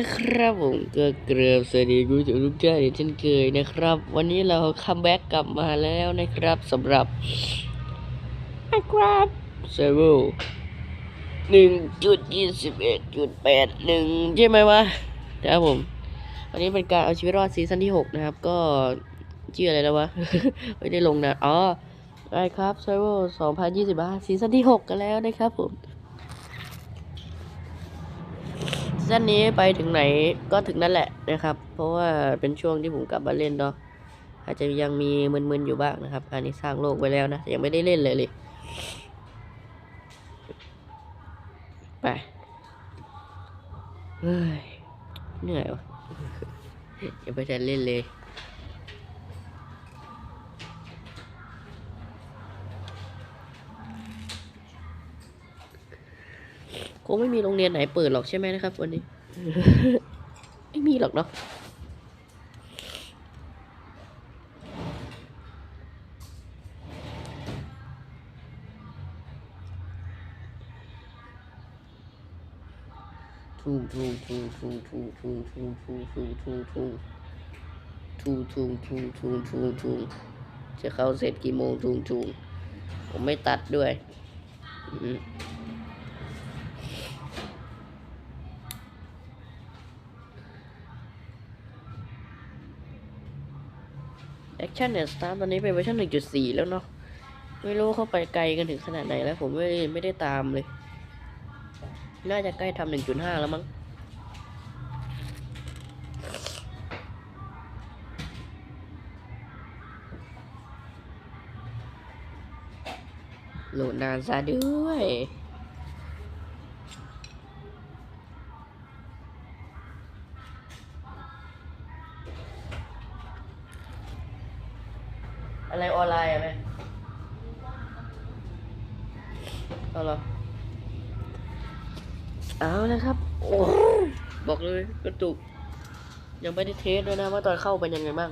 นะครับผมก็เกลือสวัสดีคุณผู้ชมทุกท่านเช่นเคยนะครับ วันนี้เราคัมแบ็กกลับมาแล้วนะครับสำหรับ Minecraft Server หนึ่งจุดยี่สิบเอ็ดจุดแปดหนึ่งใช่ไหมวะนะครับผม วันนี้เป็นการเอาชีวิตรอดซีซั่นที่หกนะครับ ก็ชื่ออะไรแล้ววะไม่ได้ลงนะอ๋อไอครับ Server สองพันยี่สิบห้าซีซั่นที่หกกันแล้วนะครับผม เส้นนี้ไปถึงไหนก็ถึงนั่นแหละนะครับ เพราะว่าเป็นช่วงที่ผมกลับมาเล่นเนาะอาจจะยังมีมึนๆอยู่บ้างนะครับ อันนี้สร้างโลกไว้แล้วนะยังไม่ได้เล่นเลยเลยไปเฮ้ยเหนื่อยวะยังไม่ทันเล่นเลย งไม่มีโรงเรียนไหนเปิดหรอกใช่ไหมนะครับ วันนี้ ไม่มีหรอกเนาะทูทูทูทูทูทูทูทูทูทูทูทูทูทูทูทูทูจะเข้าเสร็จกี่โมงทูทูผมไม่ตัดด้วย อืม ชันเนี่ยสตาร์ตอนนี้เป็นเวอร์ชัน1.4 แล้วเนาะไม่รู้เข้าไปไกลกันถึงขนาดไหนแล้ว ผมไม่ไม่ได้ตามเลย น่าจะใกล้ทำ1.5แล้วมั้งโหลดนานซะด้วย กระตุก ยังไม่ได้เทสด้วยนะว่าตอนเข้าเป็นยังไงบ้าง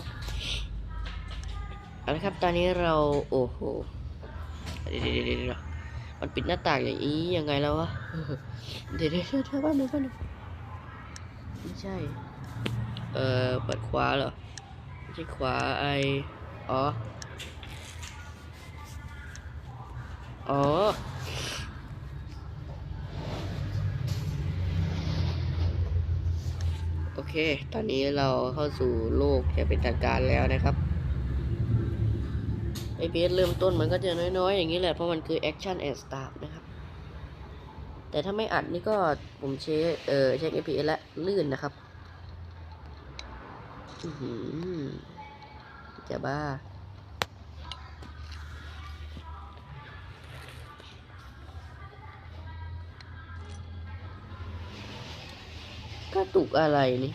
เอาละครับ ตอนนี้เราโอ้โหเดี๋ยวเดี๋ยวมันปิดหน้าต่างอย่างนี้ยังไงแล้ววะเดี๋ยวเดี๋ยวเดี๋ยวเดี๋ยวแป๊บนึงแป๊บนึงไม่ใช่ เอ่อเปิดขวาเหรอไม่ใช่ขวาไออ๋อ อ๋อ เค ตอนนี้เราเข้าสู่โลกจะเป็นทางการแล้วนะครับไอพีเริ่มต้นมันก็จะน้อยๆ อย่างนี้แหละ เพราะมันคือแอคชั่นแอนด์สตาร์นะครับ แต่ถ้าไม่อัดนี่ก็ผมเช็คเออเช็ค FPS แล้วลื่นนะครับจะบ้า ตุกอะไรนี่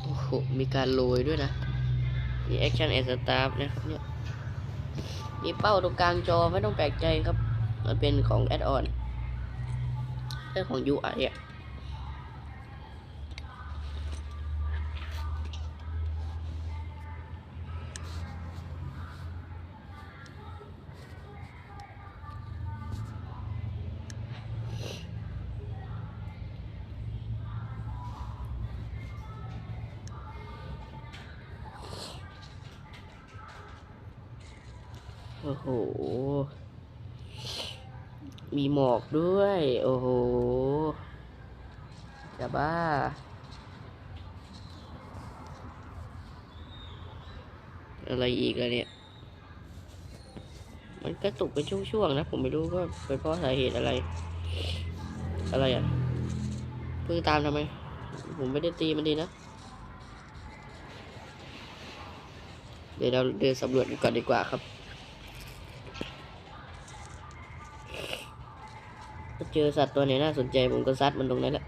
โอ้โหมีการโรยด้วยนะ มีแอคชั่นแอสตาร์นะครับเนี่ยมีเป้าตรงกลางจอไม่ต้องแปลกใจครับ มันเป็นของแอดออนเป็นของ UI อะ อะไรอีกอะเนี่ย มันกระตุกเป็นช่วงๆนะ ผมไม่รู้ว่าเป็นเพราะสาเหตุอะไร อะไรอะเพิ่งตามทำไม ผมไม่ได้ตีมันดีนะ เดี๋ยวเราเดินสำรวจกันก่อนดีกว่าครับถ้าเจอสัตว์ตัวไหนน่าสนใจผมก็ซัดมันตรงนั้นแหละ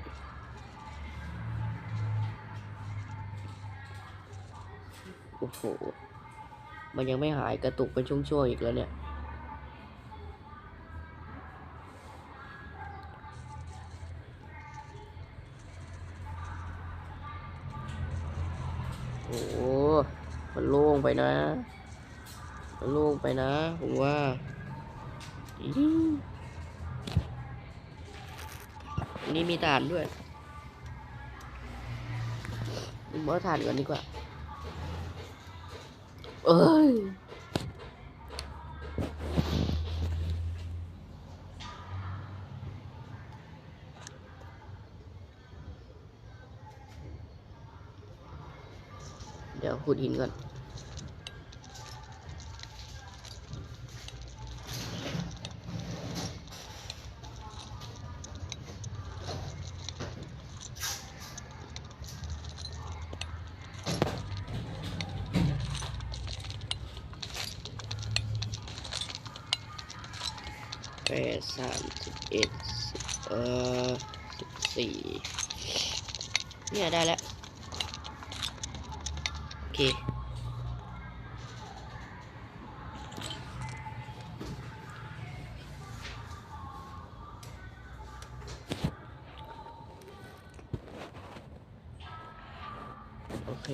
โอ้โห มันยังไม่หายกระตุกเป็นช่วงๆอีกแล้วเนี่ย โอ้มันโล่งไปนะ มันโล่งไปนะ ผมว่าอื้อหืออันนี้มีฐานด้วยผมเอาฐานก่อนดีกว่า เอ้ยเดี๋ยวขุดหินก่อน เนี่ยได้แล้ว โอเค โอเค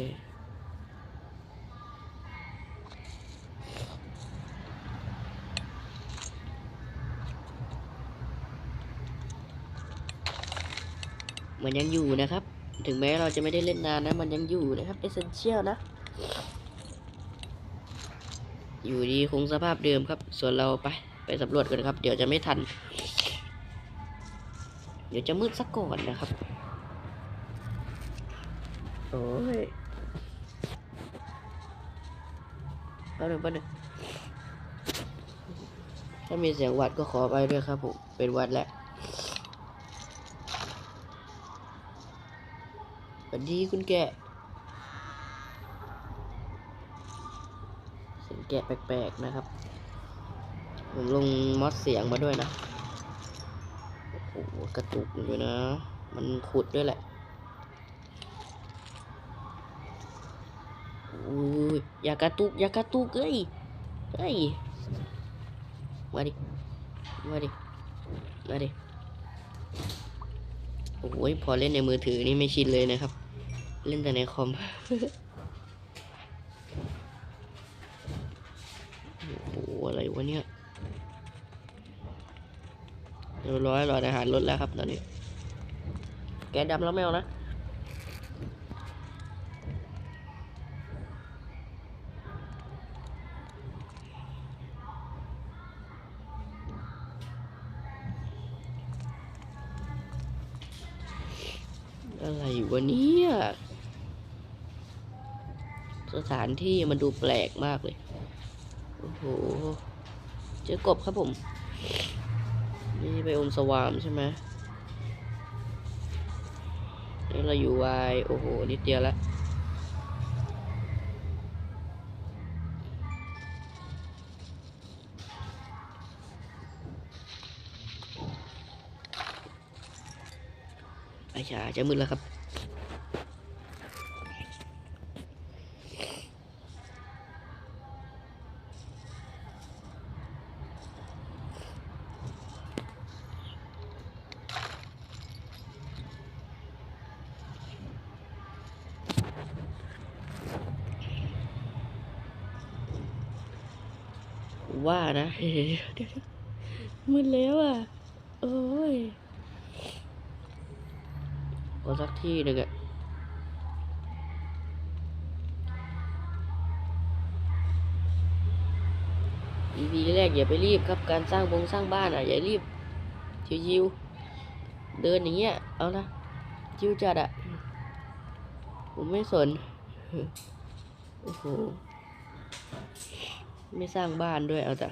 มันยังอยู่นะครับ ถึงแม้เราจะไม่ได้เล่นนานนะ มันยังอยู่นะครับเอเซนเชียลนะ อยู่ดีคงสภาพเดิมครับ ส่วนเราไป ไปสำรวจกันครับ เดี๋ยวจะไม่ทัน เดี๋ยวจะมืดสักก่อนนะครับ โอ้ยแป๊บหนึงแป๊บหนึงถ้ามีเสียงวัดก็ขอไปด้วยครับผม เป็นวัดแหละ ดีคุณแกะเสียงแกะแปลกๆนะครับ ผมลงมอดเสียงมาด้วยนะ โอ้โหกระตุกอยู่นะ มันขุดด้วยแหละอุ้ยอย่ากระตุก อย่ากระตุกเอ้ยเอ้ยมาดิมาดิมาดิโอ้ยพอเล่นในมือถือนี่ไม่ชินเลยนะครับ เล่นแต่ในคอมโอ้โหอะไรวะเนี่ยเรียบร้อยรออาหารลดแล้วครับตอนนี้ แกดำแล้วไม่เอานะ สถานที่มันดูแปลกมากเลย โอ้โห เจอกบครับผม นี่ไปอมสวามใช่ไหมนี่เราอยู่วาย โอ้โห นิดเดียวละไอ้ชาจะมืดแล้วครับ ว่านะเดี๋ยวมืดแล้วอะ โอ้ยขอสักที่หนึ่งอะอีพีแรกอย่าไปรีบครับการสร้างบงสร้างบ้านอะ อย่ารีบชิวๆเดินอย่างเงี้ย เอาละชิวจัดอะ ผมไม่สน โอ้โห ไม่สร้างบ้านด้วยเอาแต่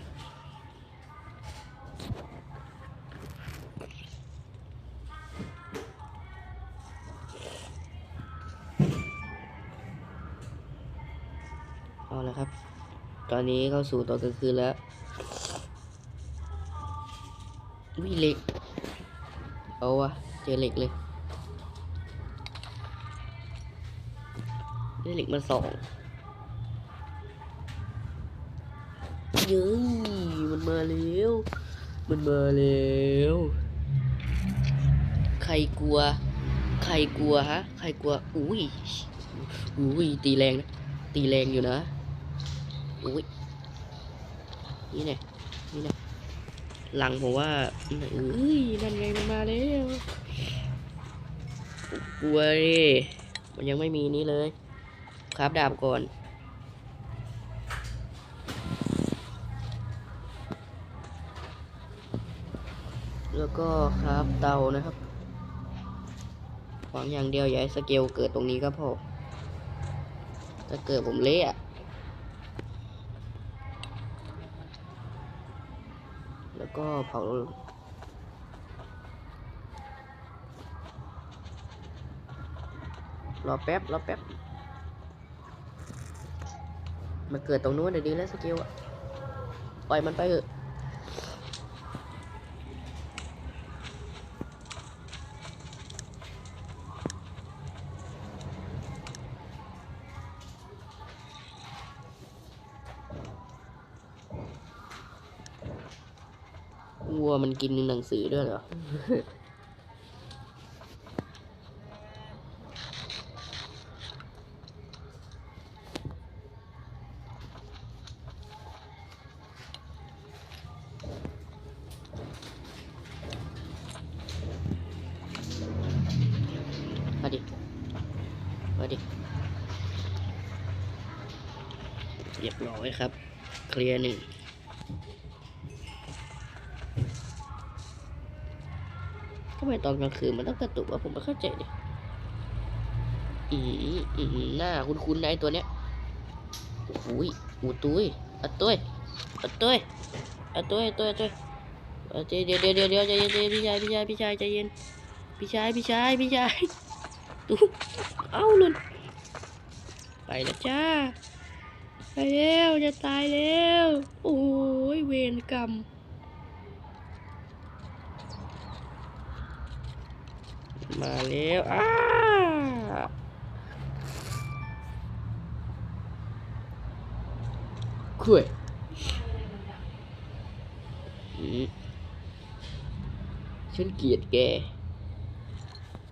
เอาละครับ ตอนนี้เข้าสู่ตอนกลางคืนแล้ววิเหล็ก เอาวะเจอเหล็กเลยได้เหล็กมาสอง เย้ยมันมาแล้ว มันมาแล้ว ใครกลัว ใครกลัวฮะ ใครกลัว อุ้ย อุ้ย ตีแรงนะ ตีแรงอยู่นะ อุ้ย นี่เนี่ยนี่เนี่ยหลังผมว่าเอ้ย นั่นไงมันมาแล้ว กลัวดิมันยังไม่มีนี้เลย ครับดาบก่อน แล้วก็ครับเตานะครับหวังอย่างเดียวอย่าให้สเกลเกิดตรงนี้ก็พอถ้าเกิดผมเละแล้วก็เผารอแป๊บรอแป๊บมาเกิดตรงนู้นเดี๋ยวดีแล้วสกิลอะปล่อยมันไปเถอะ วัวมันกินหนังสือด้วยเหรอ มาดิ มาดิเรียบร้อยครับ เคลียร์หนึ่ง ตอนกลางคืนมันต้องกระตุกวะผมไม่เข้าใจดิอืมอืมหน้าคุ้นๆนะไอ้ตัวเนี้ยอุ้ยอูตุ้ยอะตุ้ยอะตุ้ยอะตุ้ยตุ้ยตุ้ยเดี๋ยวเดี๋ยวเดี๋ยวเดี๋ยวใจเย็นใจพี่ชายพี่ชายพี่ชายใจเย็นพี่ชายพี่ชายพี่ชายตู้เอ้าลุนไปแล้วจ้าไปแล้วจะตายแล้วโอ้ยเวรกรรม มาแล้วอ้าคุยอืมฉันเกลียดแก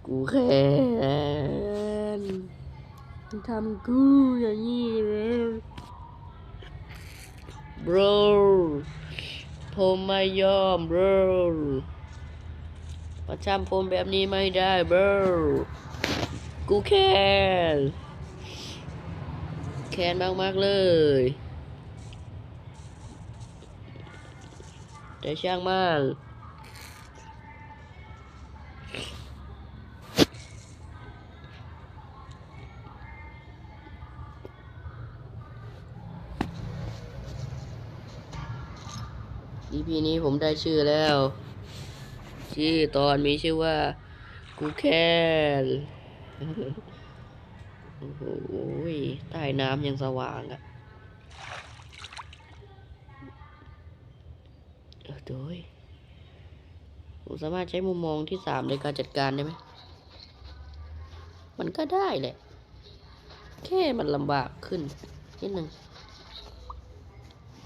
กูแค้นมันทำกูอย่างนี้เลย bro ผมไม่ยอม มาทำผมแบบนี้ไม่ได้เบอร์กูแค้นแค้นมากเลย แต่ช่างมากอีพีนี้ผมได้ชื่อแล้ว ชื่ตอนมีชื่อว่ากูแค้นโอ้โหใต้น้ำยังสว่างอะ่ะเออโดยผมสามารถใช้มุมมองที่สามในการจัดการได้ไหม มันก็ได้แหละ แค่มันลำบากขึ้น นิดนึง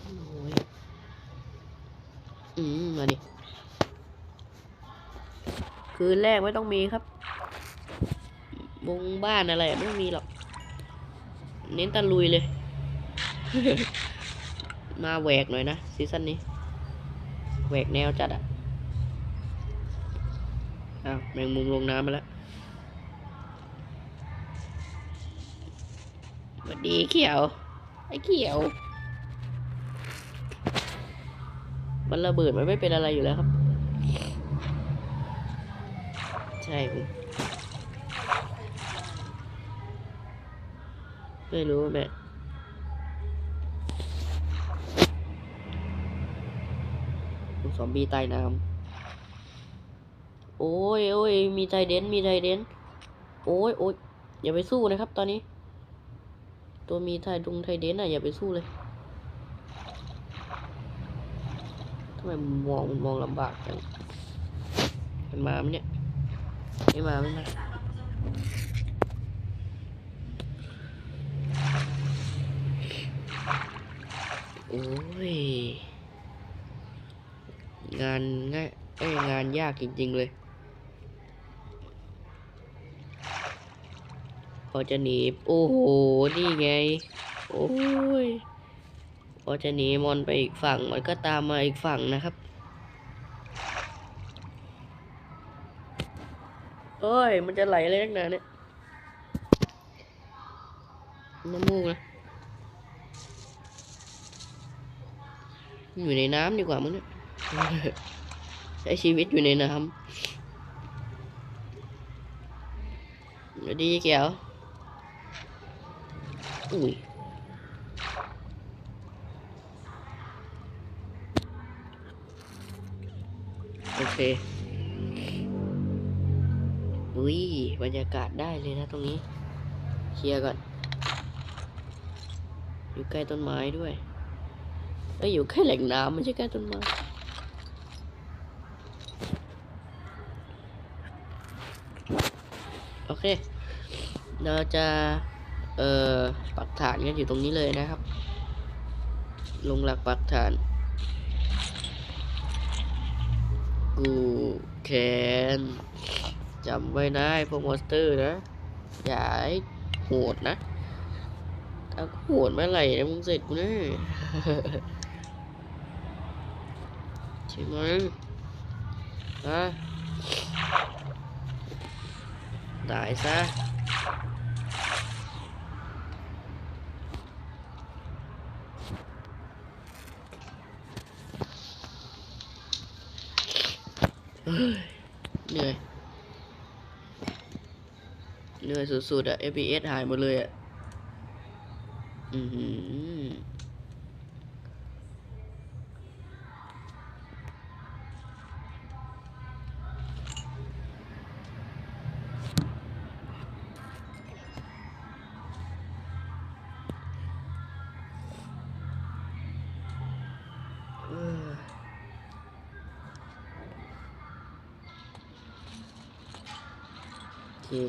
โอ้ยอืม มาดิ คืนแรกไม่ต้องมีครับวงบ้านอะไรไม่มีหรอก เน้นตะลุยเลย มาแหวกหน่อยนะซีซั่นนี้ แหวกแนวจัดอะอ้าวแมงมุมลงน้ำมาแล้วสวัสดีเขียว ไอ้เขียว มันระเบิดมันไม่เป็นอะไรอยู่แล้วครับ ใช่ผมไม่รู้แม่ซอมบี้ใต้น้ำโอ้ยโอ้ยมีไทเดนมีไทเดนโอ้ยโอ้ยอย่าไปสู้นะครับ ตอนนี้ ตัวมีไทดุงไทเดนอะอย่าไปสู้เลยทำไมมองมันมองลำบากจังมันมาไหมเนี่ย ไม่มาไม่มาโอ้ย งานง่ายเอ้ยงานยากจริง ๆ เลย พอจะหนี โอ้โห นี่ไง โอ้ย พอจะหนีมอนไปอีกฝั่ง มันก็ตามมาอีกฝั่งนะครับ เอ้ย มันจะไหลอะไรนักหนาเนี่ยน้ำมูกนะ อยู่ในน้ำดีกว่ามั้งเนี่ยใช้ชีวิตอยู่ในน้ำสวัสดีเกียวอุ้ยโอเค อุ้ยบรรยากาศได้เลยนะตรงนี้ เคลียร์ก่อน อยู่ใกล้ต้นไม้ด้วยเอ้ยอยู่ใกล้แหล่งน้ำไม่ใช่ใกล้ต้นไม้โอเค เราจะเอ่อปักฐานกันอยู่ตรงนี้เลยนะครับ ลงหลักปักฐาน กูแคน จำไว้นะไอ้พวกมอนสเตอร์นะ อย่าให้โหดนะถ้าโหดเมื่อไหร่นะมึงเสร็จกูแน่ใช่ไหมฮะตายซะเหนื่อย เหนื่อยสุดๆอะ FPS หายหมดเลยอะอือหือ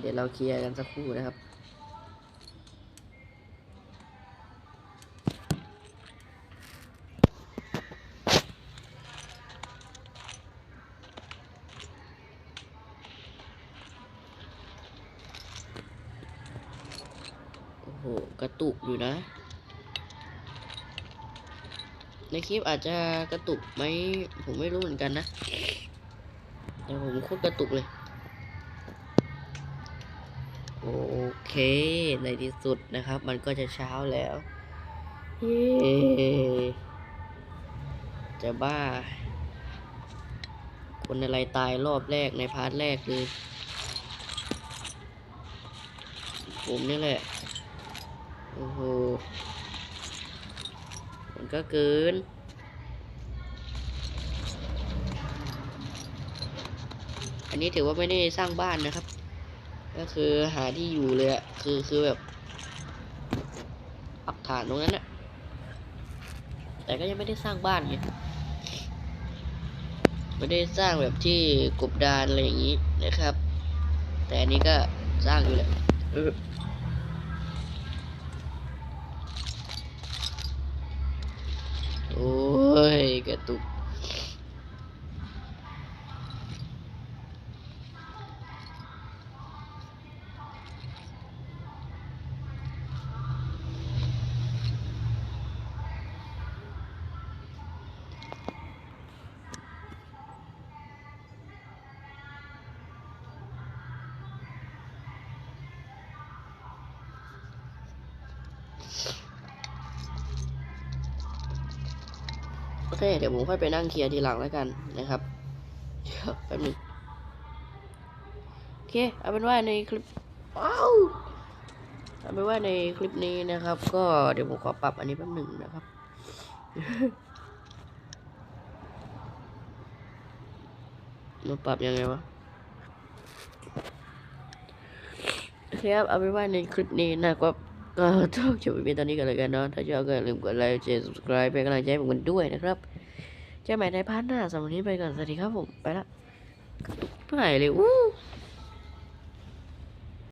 เดี๋ยวเราเคลียร์กันสักครู่นะครับโอ้โหกระตุกอยู่นะ ในคลิปอาจจะกระตุกไหมผมไม่รู้เหมือนกันนะ แต่ผมโคตรกระตุกเลย โอเคในที่สุดนะครับ มันก็จะเช้าแล้วเย้จะบ้า คนอะไรตายรอบแรกในพาร์ทแรกคือผมนี่แหละ โอ้โห มันก็เกิน อันนี้ถือว่าไม่ได้สร้างบ้านนะครับ ก็คือหาที่อยู่เลยอะคือคือแบบปักฐานตรงนั้นอะแต่ก็ยังไม่ได้สร้างบ้านไงไม่ได้สร้างแบบที่กบดานอะไรอย่างนี้นะครับ แต่อันนี้ก็สร้างอยู่แหละ เคเดี๋ยวผมค่อยไปนั่งเคลียร์ทีหลังแล้วกันนะครับเดี๋ยวแป๊บหนึงโอเคเอาเป็นว่าในคลิปว้าวเอาเป็นว่าในคลิปนี้นะครับ ก็เดี๋ยวผมขอปรับอันนี้แป๊บหนึ่งนะครับมาปรับยังไงวะคครับเอาเป็นว่าในคลิปนี้นะครับก็ต้องจบไปตอนนี้กันเลยกันเนาะถ้าชอบก็อย่าลืมกดไลค์แชร์ subscribe เป็นกำลังใจให้ผมกันด้วยนะครับ เจอใหม่ในพาร์ทหน้าสำหรับวันนี้ไปก่อน สวัสดีครับผม ไปละกระตุกไม่หายเลยอู้